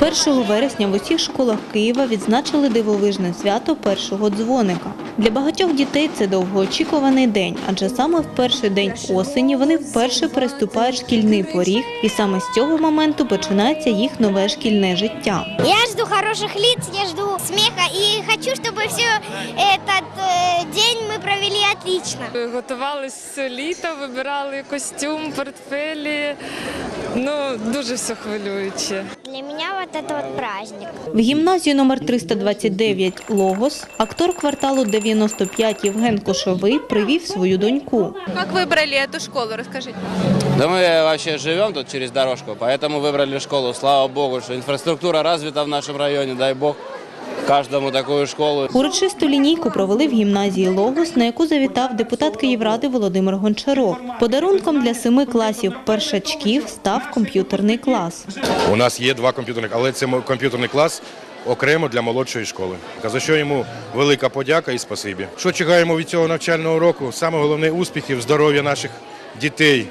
1 вересня в усіх школах Києва відзначили дивовижне свято першого дзвоника. Для багатьох дітей це довгоочікуваний день, адже саме в перший день осені вони вперше переступають шкільний поріг, і саме з цього моменту починається їх нове шкільне життя. Я жду хороших лиц, я жду смеха и хочу, чтобы все этот э, день мы провели отлично. Готувалися все літо, вибирали костюм, портфелі. Ну, дуже все хвилююче. Для меня вот это вот праздник. В гімназію номер 329 Логос актор кварталу 95 Євген Кошовий привів свою доньку. Как выбрали эту школу, расскажите. Да мы вообще живем тут через дорожку, поэтому выбрали школу. Слава богу, что инфраструктура развита в нашем районе, дай бог каждому такую школу. Урочисту лінійку провели в гімназії Логос, на яку завітав депутат Київради Володимир Гончаров. Подарунком для семи класів першачків став комп'ютерний клас. У нас є два комп'ютерних, але це комп'ютерний клас окремо для молодшої школи. За що йому велика подяка і спасибі. Що чекаємо від цього навчального року? Саме головне успіхів, здоров'я наших дітей,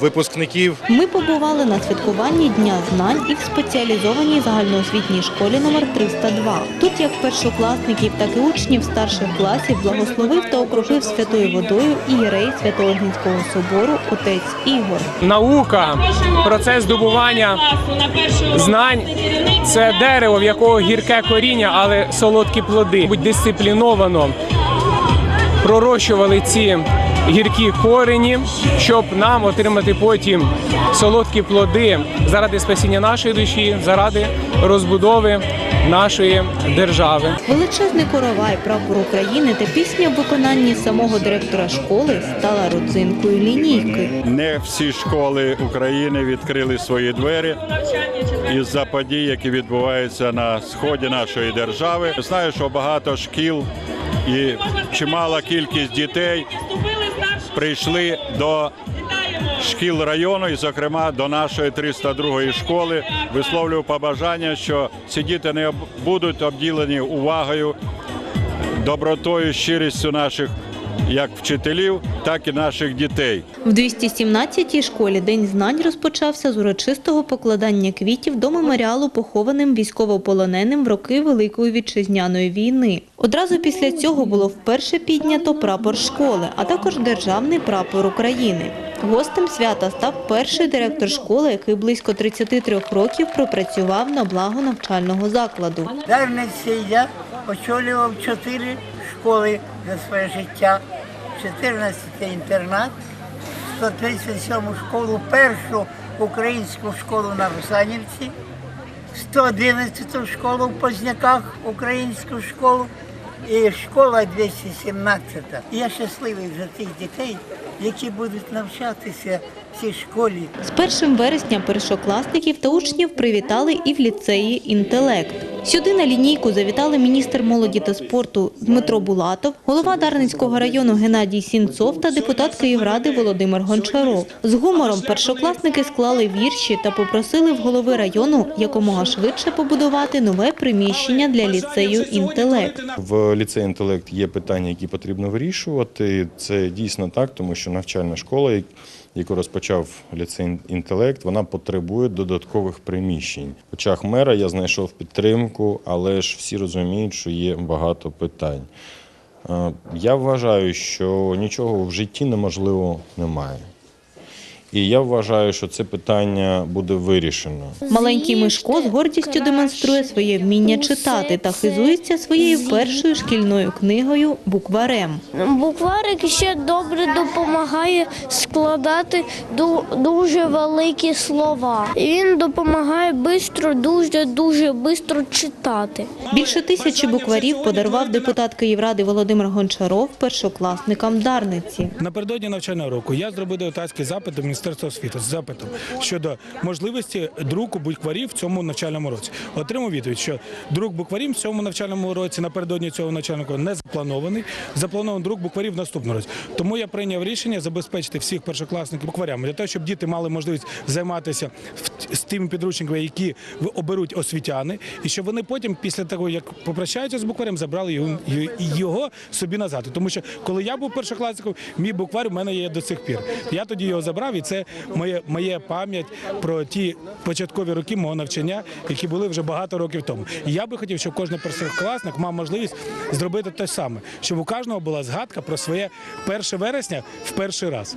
випускників. Ми побували на святкуванні Дня знань і в спеціалізованій загальноосвітній школі номер 302. Тут як першокласників, так і учнів старших класів благословив та окропив святою водою ієрей Свято-Огнінського собору отець Ігор. Наука, процес здобування знань це дерево, в якого гірке коріння, але солодкі плоди. Будь дисципліновано пророщували ці гіркі корені, щоб нам отримати потім солодкі плоди заради спасіння нашої душі, заради розбудови нашої держави. Величезний коровай, прапор України та пісня в виконанні самого директора школи стала родзинкою лінійки. Не всі школи України відкрили свої двері із-за подій, які відбуваються на сході нашої держави. Знаю, що багато шкіл і чимала кількість дітей прийшли до шкіл району, і, зокрема, до нашої 302 школи. Висловлюю побажання, що ці діти не будуть обділені увагою, добротою, щирістю наших як вчителів, так і наших дітей. В 217-й школі День знань розпочався з урочистого покладання квітів до меморіалу похованим військовополоненим в роки Великої вітчизняної війни. Одразу після цього було вперше піднято прапор школи, а також державний прапор України. Гостем свята став перший директор школи, який близько 33 років пропрацював на благо навчального закладу. Дарниці я очолював чотири школи за своє життя, 14 інтернат, 137 школу, першу українську школу на Русанівці, 111 школу в Позняках, українську школу. І школа 217. І я щасливий за тих дітей, які будуть навчатися цій школі. З 1 вересня першокласників та учнів привітали і в ліцеї «Інтелект». Сюди на лінійку завітали міністр молоді та спорту Дмитро Булатов, голова Дарницького району Геннадій Сінцов та депутат Київради Володимир Гончаров. З гумором першокласники склали вірші та попросили в голови району якомога швидше побудувати нове приміщення для ліцею «Інтелект». В ліцеї інтелект є питання, які потрібно вирішувати. Це дійсно так, тому що навчальна школа, яку розпочав ліцей інтелект, вона потребує додаткових приміщень. В очах мера я знайшов підтримку, але ж всі розуміють, що є багато питань. Е, Я вважаю, що нічого в житті неможливо немає. І я вважаю, що це питання буде вирішено. Маленький Мишко з гордістю демонструє своє вміння читати та хизується своєю першою шкільною книгою «Букварем». Букварик ще добре допомагає складати ду- дуже великі слова. Він допомагає бистро, дуже дуже бистро читати. Більше тисячі букварів подарував депутат Київради Володимир Гончаров першокласникам Дарниці. Напередодні навчального року я зробив депутатський запит до Міністерства освіти з запитом щодо можливості друку букварів в цьому навчальному році. Отримав відповідь, що друк букварів в цьому навчальному році напередодні цього навчального не запланований. Запланований друк букварів в наступному році. Тому я прийняв рішення забезпечити всіх першокласників букварями для того, щоб діти мали можливість займатися з тими підручниками, які оберуть освітяни, і щоб вони потім, після того як попрощаються з букварем, забрали його, собі назад. Тому що коли я був першокласником, мій буквар в мене є до цих пір. Я тоді його забрав і це моє, моє пам'ять про ті початкові роки мого навчання, які були вже багато років тому. І я би хотів, щоб кожен першокласник мав можливість зробити те саме, щоб у кожного була згадка про своє 1 вересня в перший раз.